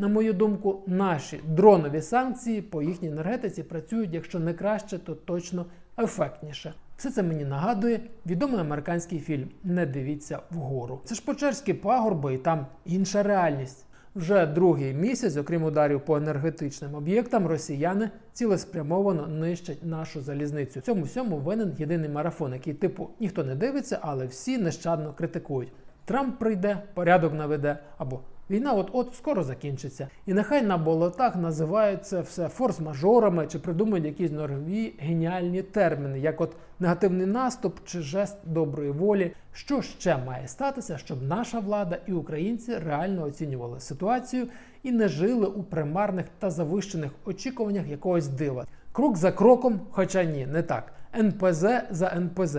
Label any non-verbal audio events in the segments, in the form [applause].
на мою думку, наші дронові санкції по їхній енергетиці працюють, якщо не краще, то точно ефектніше. Все це мені нагадує відомий американський фільм Не дивіться вгору. Це ж Почерські пагорби, і там інша реальність. Вже другий місяць, окрім ударів по енергетичним об'єктам, росіяни цілеспрямовано нищать нашу залізницю. Цьому всьому винен єдиний марафон, який типу ніхто не дивиться, але всі нещадно критикують. Трамп прийде, порядок наведе або Війна от-от скоро закінчиться. І нехай на болотах називають це все форс-мажорами чи придумають якісь нові геніальні терміни, як от негативний наступ чи жест доброї волі. Що ще має статися, щоб наша влада і українці реально оцінювали ситуацію і не жили у примарних та завищених очікуваннях якогось дива. Крок за кроком, хоча ні, не так. НПЗ за НПЗ.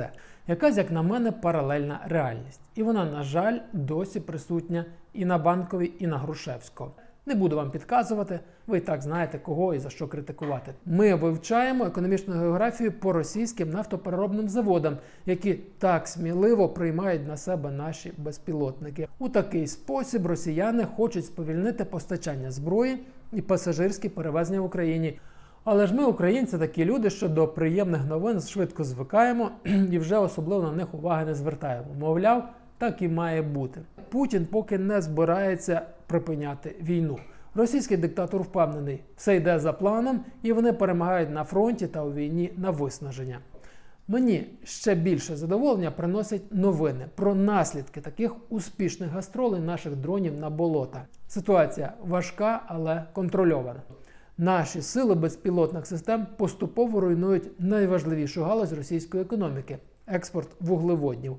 Якась, як на мене, паралельна реальність. І вона, на жаль, досі присутня і на банковій, і на Грушевського. Не буду вам підказувати, ви і так знаєте, кого і за що критикувати. Ми вивчаємо економічну географію по російським нафтопереробним заводам, які так сміливо приймають на себе наші безпілотники. У такий спосіб росіяни хочуть сповільнити постачання зброї і пасажирські перевезення в Україні. Але ж ми, українці, такі люди, що до приємних новин швидко звикаємо [clears throat] і вже особливо на них уваги не звертаємо. Мовляв, так і має бути. Путін поки не збирається припиняти війну. Російський диктатор впевнений, все йде за планом, і вони перемагають на фронті та у війні на виснаження. Мені ще більше задоволення приносять новини про наслідки таких успішних гастролей наших дронів на болота. Ситуація важка, але контрольована. Наші сили безпілотних систем поступово руйнують найважливішу галузь російської економіки експорт вуглеводнів.